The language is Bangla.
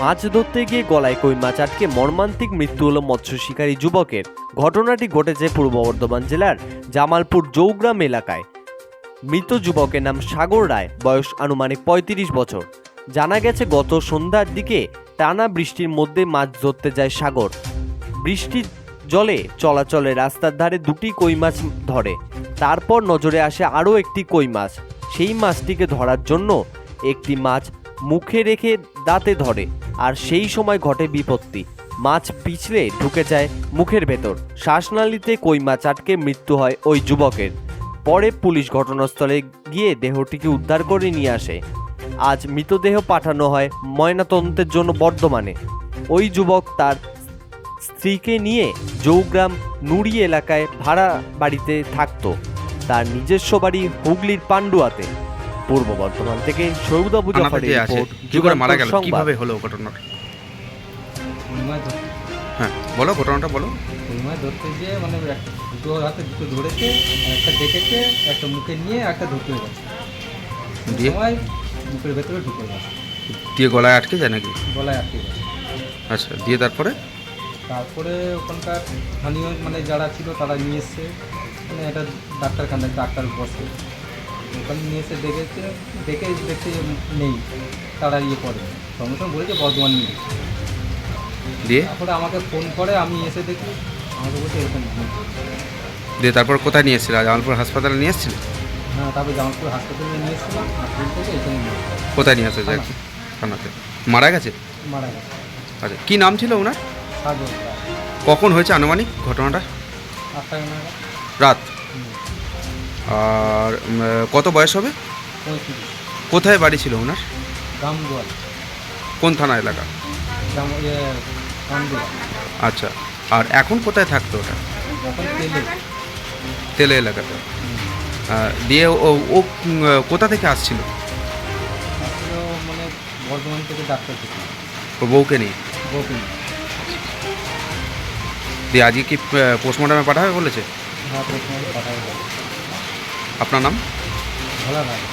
মাছ ধরতে গিয়ে গলায় কই মাছ আটকে মর্মান্তিক মৃত্যু হলো মৎস্য শিকারী যুবকের। ঘটনাটি ঘটেছে পূর্ব বর্ধমান জেলার জামালপুর জৌগ্রাম এলাকায়। মৃত যুবকের নাম সাগর রায়, বয়স আনুমানিক পঁয়ত্রিশ বছর। জানা গেছে, গত সন্ধ্যার দিকে টানা বৃষ্টির মধ্যে মাছ ধরতে যায় সাগর। বৃষ্টির জলে চলাচলে রাস্তার ধারে দুটি কই মাছ ধরে। তারপর নজরে আসে আরও একটি কই মাছ। সেই মাছটিকে ধরার জন্য একটি মাছ মুখে রেখে দাঁতে ধরে। আর সেই সময় ঘটে বিপত্তি। মাছ পিছলে ঢুকে যায় মুখের ভেতর। শ্বাসনালীতে কই মাছ আটকে মৃত্যু হয় ওই যুবকের। পরে পুলিশ ঘটনাস্থলে গিয়ে দেহটিকে উদ্ধার করে নিয়ে আসে। আজ মৃতদেহ পাঠানো হয় ময়নাতদন্তের জন্য বর্ধমানে। ওই যুবক তার স্ত্রীকে নিয়ে জৌগ্রাম নুড়ি এলাকায় ভাড়া বাড়িতে থাকতো। তার নিজস্ব বাড়ি হুগলির পান্ডুয়াতে। পূর্ব বর্ধমান থেকে যে আছে রিপোর্ট কি মারা গেল কীভাবে হলো ঘটনাটা? ধরতে হ্যাঁ বলো ঘটনাটা বলো। কই ধরতে গিয়ে মানে দুটো হাতে দুটো ধরেছে একটা দেখেছে একটা মুখে নিয়ে একটা ধরতে গেছে। দিয়ে? সময় মুখের ভেতরে ঢুকে গেছে। দিয়ে গলায় আটকে যায় নাকি? গলায় আটকে গেছে। আচ্ছা দিয়ে তারপরে? তারপরে ওখানকার স্থানীয় মানে যারা ছিল তারা নিয়ে এসছে। মানে একটা ডাক্তারখানায় ডাক্তার বসে। ওখানে নিয়ে এসে দেখেছে দেখে দেখতে নেই তারা ইয়ে করে। সঙ্গে সঙ্গে বলেছে বর্ধমান নিয়ে। দিয়ে? তারপরে আমাকে ফোন করে আমি এসে দেখি আমাকে বলছে এরকম দিয়ে তারপর কোথায় নিয়ে এসেছিল? জামালপুর হাসপাতালে নিয়ে এসেছিল? হ্যাঁ তারপরে জামালপুর হাসপাতালে নিয়ে এসেছিলাম হাসপাতাল থেকে এখানে নিয়ে এসেছিলাম। কোথায় নিয়ে এসেছে? থানা। থানাতে। মারা গেছে? মারা গেছে। আচ্ছা কী নাম ছিল ওনার? কখন হয়েছে আনুমানিক ঘটনাটা? আটটা নাগাদ রাত। হুম, আর কত বয়স হবে? কোথায় বাড়ি ছিল ওনার? কোন থানা এলাকা? ইয়ে আচ্ছা আর এখন কোথায় থাকতো ওটা? তেলে। তেলে এলাকাতে। দিয়ে ও ও কোথা থেকে আসছিল? মানে বর্ধমান থেকে ডাক্তার থেকে। ও বউকে নিয়ে? দিয়ে আজকে কি পোস্টমর্টমে পাঠাবে বলেছে? হ্যাঁ পাঠাবে আপনার নাম? ভালো লাগে